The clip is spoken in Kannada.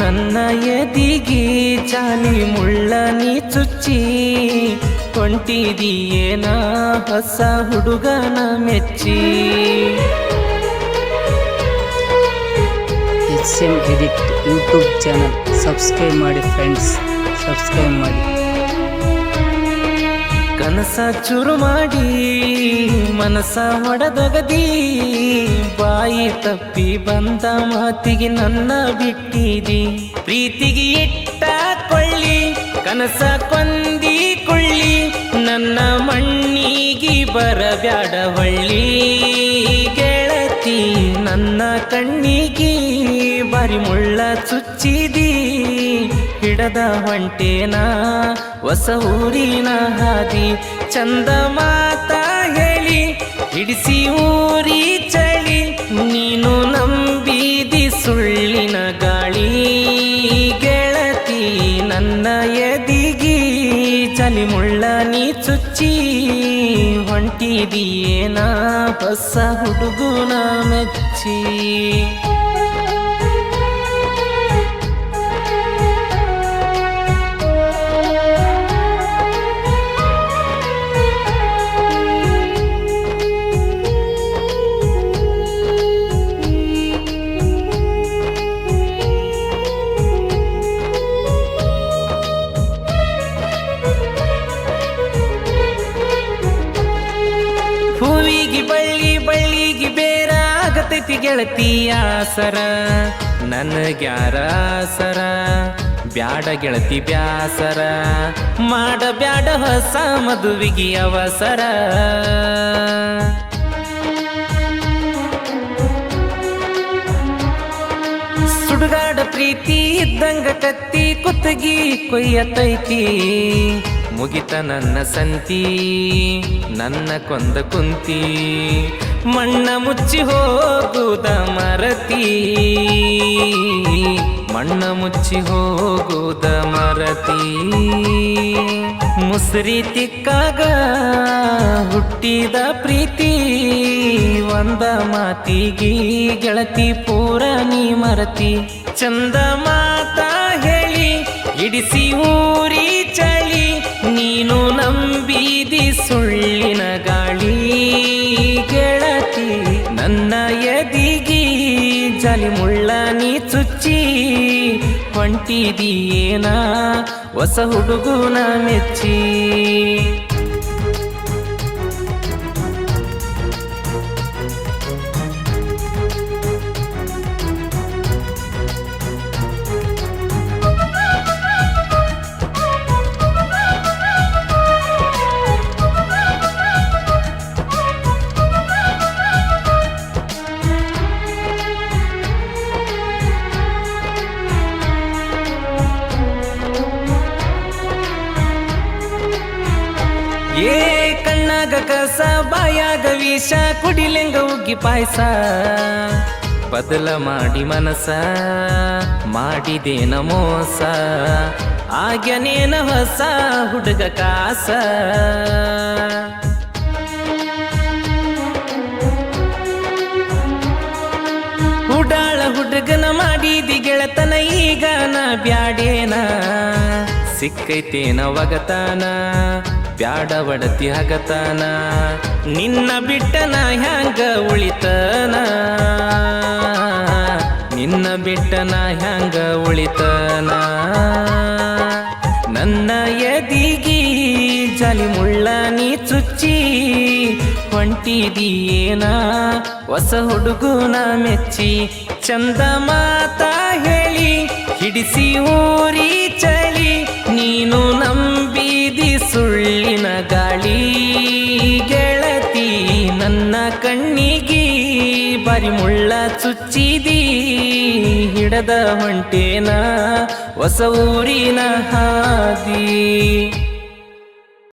ನನ್ನ ಎದಿಗಿ ಚಾಲಿ ಮುಳ್ಳ ನೀ ಚುಚ್ಚಿ ಕೊಂಟಿದೀಯೇನ ಹೊಸ ಹುಡುಗನ ಮೆಚ್ಚಿ. H M edit YouTube channel, subscribe ಮಾಡಿ ಫ್ರೆಂಡ್ಸ್ ಸಬ್ಸ್ಕ್ರೈಬ್ ಮಾಡಿ. ಕನಸ ಚುರು ಮಾಡಿ, ಮನಸ ಹೊಡೆದೊಗದಿ ಬಾಯಿ ತಪ್ಪಿ ಬಂದ ಮಾತಿಗೆ ನನ್ನ ಬಿಟ್ಟಿದಿ. ಪ್ರೀತಿಗೆ ಇಟ್ಟ ಕೊಳ್ಳಿ, ಕನಸ ಕೊಂದಿ ಕೊಳ್ಳಿ, ನನ್ನ ಮಣ್ಣಿಗೆ ಬರಬ್ಯಾಡ ಹೊಳ್ಳಿ. ಗೆಳತಿ ನನ್ನ ಕಣ್ಣಿಗೆ, ಬಾರಿ ಮುಳ್ಳ ಚುಚ್ಚಿದಿ. ಹಿಡದ ಹೊಂಟೇನ? ಹೊಸ ಊರಿನ ಹಾದಿ ಚಂದ ಮಾತ ಹೇಳಿ, ಹಿಡಿಸಿ ಊರಿ ಚಳಿ, ನೀನು ನಂಬಿದಿ ಸುಳ್ಳಿನ ಗಾಳಿ. ಗೆಳತಿ ನನ್ನ ಎದಿಗಿ, ಚಲಿ ಮುಳ್ಳ ನೀ ಚುಚ್ಚಿ, ಹೊಂಟಿದಿಯೇನ? ಹೊಸ ಹುಡುಗುನ ಮೆಚ್ಚಿ. ಆಗತೈತಿ ಗೆಳತಿಯ ಸರ ನನಗ್ಯಾರ ಸರ ಬ್ಯಾಡ ಗೆಳತಿ ಬ್ಯಾಸರ, ಮಾಡ ಬ್ಯಾಡ ಹೊಸ ಮದುವಿಗೆ ಅವಸರ. ಸುಡುಗಾಡ ಪ್ರೀತಿ ಇದ್ದಂಗ ಕತ್ತಿ ಕುತ್ತಗಿ ಕೊಯ್ಯತೈತಿ. ಮುಗಿತ ನನ್ನ ಸಂತಿ, ನನ್ನ ಕೊಂದ ಕುಂತಿ. ಮಣ್ಣ ಮುಚ್ಚಿ ಹೋಗುದ ಮರತಿ. ಮಣ್ಣ ಮುಚ್ಚಿ ಹೋಗುದ ಮರತಿ. ಮುಸ್ರಿ ತಿಕ್ಕಾಗ ಹುಟ್ಟಿದ ಪ್ರೀತಿ. ಒಂದ ಮಾತಿಗಿ ಗೆಳತಿ ಪೂರ ನೀ ಮರತಿ. ಚಂದ ಮಾತ ಹೇಳಿ, ಇಡಿಸಿ ಊರಿ ಚಳಿ. ನೀನು ನಂಬಿದಿ ಸುಳ್ಳಿನ ಗಾಳಿ. ನನ್ನ ಎದಿಗಿ ಜಲಿ ಮುಳ್ಳ ನೀ ಚುಚ್ಚಿ ಹೊಂಟಿದಿಯೇನ ಹೊಸ ಹುಡುಗುನ ಮೆಚ್ಚಿ. ಕಣ್ಣಾಗ ಕಸ, ಬಾಯಾಗ ವಿಷ, ಕುಡಿಲೆಂಗ ಉಗ್ಗಿ ಪಾಯಸ. ಬದಲ ಮಾಡಿ ಮನಸ ಮಾಡಿದೇನ ಮೋಸ ಆಗ್ಯನೇನ ಹೊಸ ಹುಡುಗ ಕಾಸ. ಹುಡಾಳ ಹುಡುಗನ ಮಾಡಿದಿ ಗೆಳತನ, ಈಗ ನಾ ಬ್ಯಾಡೇನ. ಸಿಕ್ಕೈತೇನ ಒಗತಾನ. ಬ್ಯಾಡ ಒಡತಿ ಹಗತಾನ. ನಿನ್ನ ಬಿಟ್ಟನ ಹ್ಯಾಂಗ ಉಳಿತನ? ನಿನ್ನ ಬಿಟ್ಟನ ಹ್ಯಾಂಗ ಉಳಿತನ? ನನ್ನ ಎದಿಗಿ ಜಲಿ ಮುಳ್ಳ ನೀ ಚುಚ್ಚಿ ಹೊಂಟಿದೀಯೇನ ಹೊಸ ಹುಡುಗುನ ಮೆಚ್ಚಿ ಚಂದ ಮಾತಾ ಹೇಳಿ ಹಿಡಿಸಿ ಊರಿ ಬರಿ ಮುಳ್ಳ ಚುಚ್ಚಿದಿ ಹಿಡದ ಹೊಂಟೇನ ಹೊಸ ಊರಿನ ಹಾದಿ.